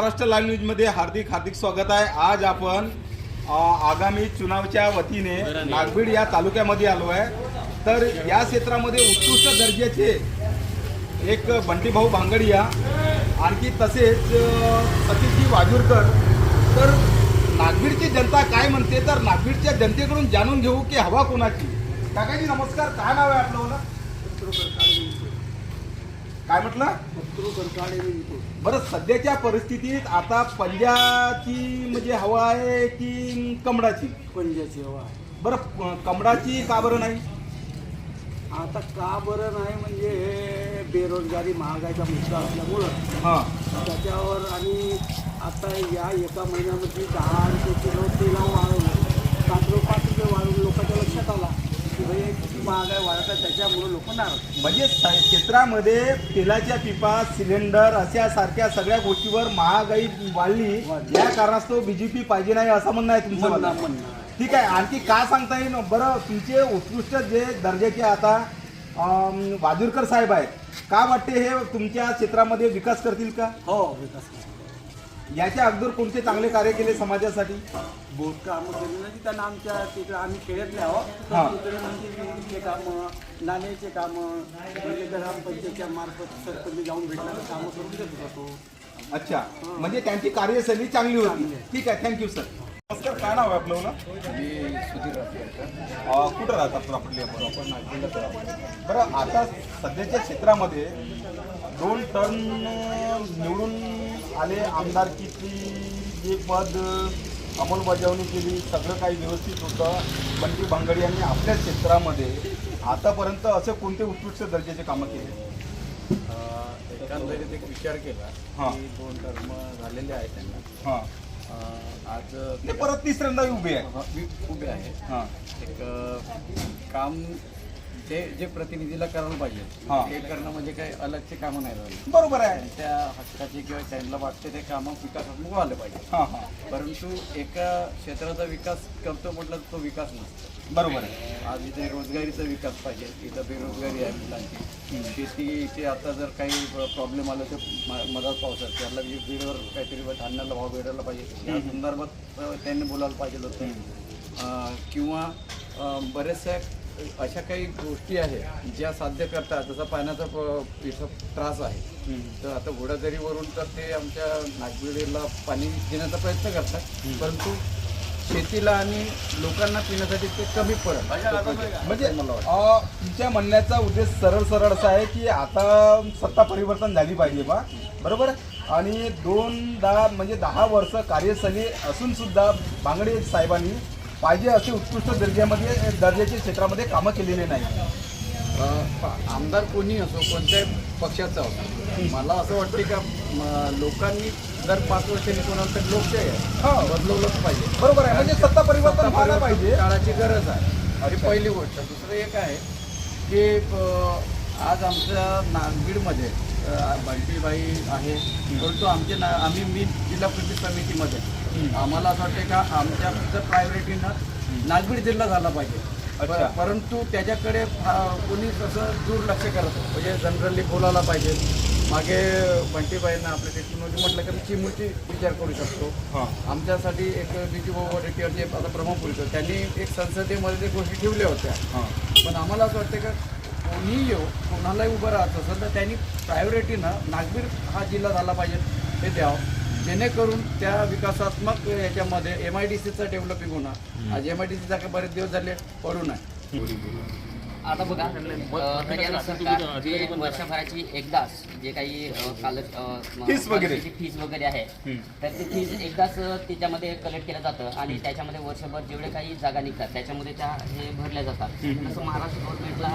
Maharashtra live न्यूजमध्ये हार्दिक हार्दिक स्वागत आहे. आज आपण आगामी चुनावच्या वतीने नागबीड या तालुक्यामध्ये आलो आहे. तर या क्षेत्रामध्ये उत्कृष्ट दर्जाचे एक बंटीभाऊ भांगडिया आणखी तसेच सतीशजी वाजूरकर तर नागबीडची जनता काय म्हणते? तर नागबीडच्या जनतेकडून जाणून घेऊ की हवा कोणाची? काकाजी नमस्कार. काय नाव आहे आपलं? काय म्हटलं? बरं सध्याच्या परिस्थितीत आता पंजाची म्हणजे हवा आहे की कमळाची? पंजाची हवा बरं प- कमळाची का बरं नाही? आता का बरं नाही म्हणजे हे बेरोजगारी महागाईचा मुद्दा असल्यामुळं हां. त्याच्यावर आणि आता या एका महिन्यामध्ये दहा रुपये किलो तेला वाढवलं सात रुपये पाच रुपये वाढवून लोकांच्या लक्षात आला. महागाई वाढत आहे त्याच्यामुळं लोक नाराज. म्हणजे स- क्षेत्रामध्ये तेलाच्या पिपा सिलेंडर अशा सारख्या सगळ्या गोष्टीवर महागाई वाढली वाढली. या कारणास्तव बीजेपी पाहिजे नाही असं म्हणणं आहे तुमचं म्हणणं ठीक आहे आणखी का सांगता येईल? बरं तुमचे उत्कृष्ट जे दर्जाचे आता अम, वाजूरकर साहेब आहेत. का वाटते हे तुमच्या क्षेत्रामध्ये विकास करतील का? हो विकास. याच्या अगोदर कोणते चांगले कार्य केले समाजासाठी? बहुत कामं केली नाही त्यांना आमच्या तिकडे आम्ही हा. आहोत तिकडे म्हणजे विहिरीचे कामं नाल्याचे कामं म्हणजे ग्रामपंचायतच्या मार्फत सरपंच जाऊन भेटणारे कामं करून देत होतो अच्छा. म्हणजे त्यांची कार्यशैली चांगली होती. ठीक आहे. थँक्यू सर नमस्कार. काय नाव आहे आपलं मला मी सुधीर राठोड. अ, कुठं राहतात प्रॉपर्टी आपण. बरं आता सध्याच्या क्षेत्रामध्ये दोन टर्न निवडून आले आमदारकीची जे पद अंमलबजावणी केली सगळं काही व्यवस्थित होतं. बंटी भांगडी यांनी आपल्या क्षेत्रामध्ये आतापर्यंत असे कोणते उत्कृष्ट दर्जाचे कामं केले? एकंदरीत एक विचार केला हां. की दोन टर्म झालेले आहेत त्यांना. हां. आज ते परत तिसऱ्यांदा उभे आहे मी उभे आहे हां. एक काम ते जे प्रतिनिधीला करायला पाहिजे. हां. ते करणं म्हणजे काही अलगचे कामं नाही झाले बरोबर आहे. त्यांच्या हक्काचे किंवा त्यांना वाटते ते कामं विकासात्मक व्हायला पाहिजे. हां हां. परंतु एका क्षेत्राचा विकास करतो म्हटलं तर तो विकास नसतो. बरोबर आहे. आज इथे रोजगारीचा विकास पाहिजे. इथं बेरोजगारी आहे मुलांची. शेतीचे आता जर काही प्रॉब्लेम आला तर म- मधात पावसात. त्याला वीज बिलवर काहीतरी धान्याला भाव भेटायला पाहिजे. या संदर्भात अ, त्यांनी बोलायला पाहिजे होतं. अ, किंवा अ, बऱ्याचशा अशा काही गोष्टी आहेत ज्या साध्य करतात. जसा पाण्याचा त्रास आहे. तर आता घोडाझरीवरून तर ते आमच्या नागविडीला पाणी देण्याचा प्रयत्न करतात. परंतु शेतीला आणि लोकांना पिण्यासाठी ते कमी पडत. म्हणजे तुमच्या म्हणण्याचा उद्देश सरळ सरळ असा आहे की आता सत्ता परिवर्तन झाली पाहिजे बा. बरोबर? आणि दोन दहा म्हणजे दहा वर्ष कार्यशैली असून सुद्धा बांगडे साहेबांनी पाहिजे असे उत्कृष्ट दर्जामध्ये दर्जाच्या क्षेत्रामध्ये कामं केलेली नाही. आमदार कोणी असो कोणत्याही पक्षाचा असो मला असं वाटते का लोकांनी जर पाच वर्ष निघून आलं तर लोकशाही आहे हा. बदलवलंच पाहिजे. बरोबर आहे. म्हणजे सत्ता परिवर्तन व्हायला पाहिजे. काळाची गरज आहे. अच्छा. पहिली गोष्ट. दुसरं एक आहे की आज आमच्या नांदगीडमध्ये बंटीबाई आहे. परंतु आमचे ना आम्ही मी जिल्हा कृती समितीमध्ये. आम्हाला असं वाटते का आमच्या फक्त प्रायोरिटीनं नागबीड जिल्हा झाला पाहिजे. परंतु त्याच्याकडे कोणी कसं दुर्लक्ष करत म्हणजे जनरली बोलायला पाहिजे. मागे बंटीबाईंना आपल्या टेक्नॉलॉजी म्हटलं की मी चिमूरची विचार करू शकतो. हां. आमच्यासाठी एक बीजी वॉलेटियर जे आता ब्रह्मपुरीचं त्यांनी एक संसदेमध्ये ते गोष्टी ठेवल्या होत्या. हां. पण आम्हाला असं वाटतं का कोणीही येऊ कोणालाही उभं राहत असेल तर त्यांनी प्रायोरिटीनं नागबीर हा जिल्हा झाला पाहिजे हे द्यावं. जेणेकरून त्या विकासात्मक याच्यामध्ये एम आय डी सीचं डेव्हलपिंग होणार. आज एम आय डी सी जागा बरेच दिवस झाले पडून आहे आता बघा हरियाणा सरकार जे वर्षभराची एकदाच जे काही फीस वगैरे. फीस वगैरे आहे तर ती फीस एकदाच त्याच्यामध्ये कलेक्ट केलं जातं आणि त्याच्यामध्ये वर्षभर जेवढे काही जागा निघतात त्याच्यामध्ये त्या हे भरल्या जातात. तसं महाराष्ट्र गव्हर्नमेंटला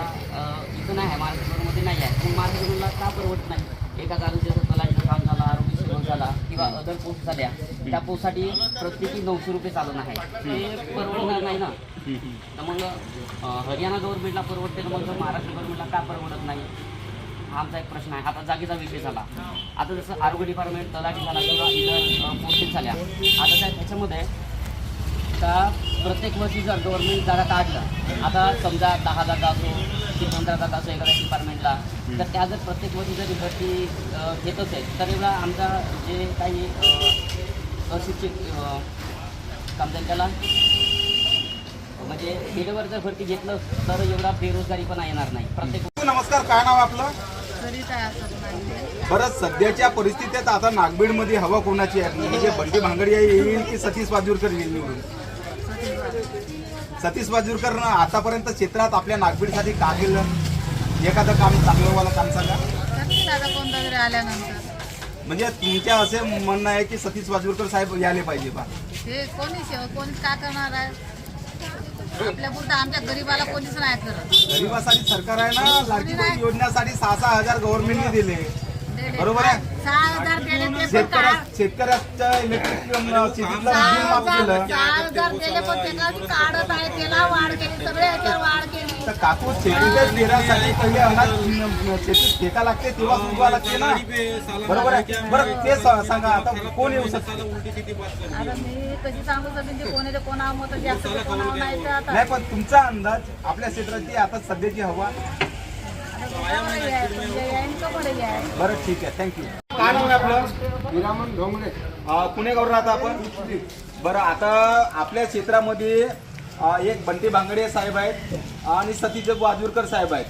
इथं नाही आहे महाराष्ट्र गव्हर्नमेंटमध्ये नाही आहे पण महाराष्ट्र गव्हर्नमेंटला का परवडत नाही? एका जागा जसं तलाठीचं काम झालं झाला किंवा अदर पोस्ट झाल्या त्या पोस्टसाठी प्रत्येकी नऊशे रुपये चालून आहे. ते परवडणार नाही ना? तर मग हरियाणा गव्हर्नमेंटला परवडते तर मग महाराष्ट्र गव्हर्नमेंटला का परवडत नाही? हा आमचा एक प्रश्न आहे. आता जागेचा विषय झाला. आता जसं आरोग्य डिपार्टमेंट तलाठी झाला किंवा इतर पोस्टिंग झाल्या. आता त्या त्याच्यामध्ये का प्रत्येक वर्षी जर गव्हर्नमेंट जागा काढलं आता समजा दहा जागा असो की पंधरा जागा असो एखाद्या डिपार्टमेंटला तर त्या जर प्रत्येक वर्षी जर भरती घेतच घेत असेल तर एवढा आमचा जे काही अशिक्षित अ, त्याला म्हणजे वेळेवर जर भरती घेतलं तर एवढा बेरोजगारी पण येणार नाही. प्रत्येक नमस्कार काय नाव आपलं? बरं सध्याच्या परिस्थितीत आता नागबीडमध्ये हवा कोणाची आहे? म्हणजे बंडी भांगडिया येईल की सतीश बाजूरकर येईल निवडून? सतीश बाजूरकर आतापर्यंत क्षेत्रात आपल्या नागबीडसाठी का केलं? एखादं काम चांगलं वाला काम सांगा. करतील आता कोणता तरी आल्यानंतर. म्हणजे तुमच्या असे म्हणणं आहे की सतीश बाजूरकर साहेब यायला पाहिजे बा. हे कोणी सेवा कोणी काय करणार आहे? आपल्या पुरतं आमच्या गरीबाला कोणीच नाही करत. गरिबासाठी सरकार आहे ना लाडकी बहीण योजनेसाठी सहा सहा हजार गव्हर्नमेंटने दिले. बरोबर आहे. सहा हजार दिले ते पण शेतकऱ्या? शेतकऱ्याच्या इलेक्ट्रिक शेतीतलं सहा बिल माफ हजार केलं. सहा हजार दिले पण त्याला काढत आहे? त्याला वाढ केली सगळे याच्यावर वाढ केली. तर काकू शेतीच्या पेरासाठी पहिले अनाज न- शेतीत फेका लागते तेव्हा उगवा लागते ना. बरोबर आहे? बरं ते सा- सांगा आता कोण येऊ शकते? आता मी कशी सांगू शकते ते कोणाच्या कोणावर मत जास्त ते कोणावर नाही तर आता. नाही पण तुमचा अंदाज आपल्या क्षेत्राची आता सध्याची हवा आता कोणावर आहे, म्हणजे येईन का बरं ठीक आहे. थँक्यू काय नाव आहे आपलं? हिरामन ढोंगरे अं, पुणेगावर राहता आपण? बरं आता आपल्या क्षेत्रामध्ये अं, एक बंटी भांगडे साहेब आहेत आणि सतीश बाजूरकर साहेब आहेत.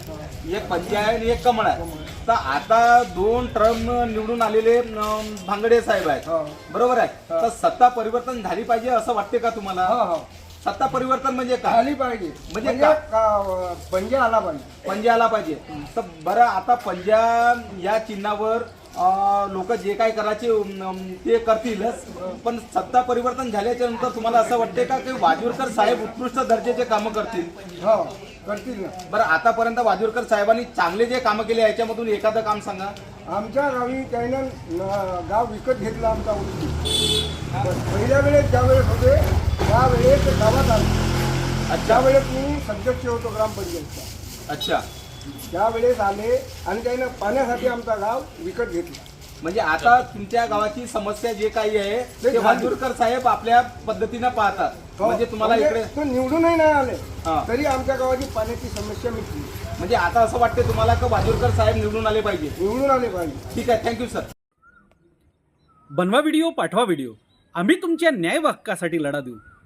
एक पंचाय आहे आणि एक कमळ आहे. तर आता दोन टर्म निवडून आलेले अं, भांगडे साहेब आहेत. बरोबर आहे? तर सत्ता परिवर्तन झाली पाहिजे असं वाटते का तुम्हाला? हो. सत्ता परिवर्तन म्हणजे काय? आली पाहिजे. म्हणजे म्हणजे का? का- पंजे आला पाहिजे? पंजा आला पाहिजे. तर बरं आता पंजा या चिन्हावर लोक जे काय करायचे अम, ते करतीलच पण सत्ता परिवर्तन झाल्याच्यानंतर तुम्हाला असं वाटते का की वाजूरकर साहेब उत्कृष्ट दर्जाचे कामं करतील? हो करतील ना. बरं आतापर्यंत वाजूरकर साहेबांनी चांगले जे कामं केले याच्यामधून एखादं काम सांगा. आमच्या गावी त्यानं न- गाव विकत घेतलं आमचा उडकी पहिल्या वेळेस ज्या वेळेस होते त्यावेळेस गावात आले त्यावेळेस मी सदस्य होतो ग्रामपंचायतचा. अच्छा. त्यावेळेस आले आणि त्यानं पाण्यासाठी आमचा गाव विकत घेतला. म्हणजे आता तुमच्या गावाची समस्या जे काही आहे ते. वाजूरकर साहेब आपल्या पद्धतीनं पाहतात. हो, म्हणजे तुम्हाला म्हणजे इकडे तो निवडूनही नाही आले. तरी आमच्या गावाची पाण्याची समस्या मिटली. म्हणजे आता असं वाटते तुम्हाला की वाजूरकर साहेब निवडून आले पाहिजे? निवडून आले पाहिजे. ठीक आहे. थँक्यू सर बनवा व्हिडिओ पाठवा व्हिडिओ आम्ही तुमच्या न्याय हक्कासाठी लढा देऊ.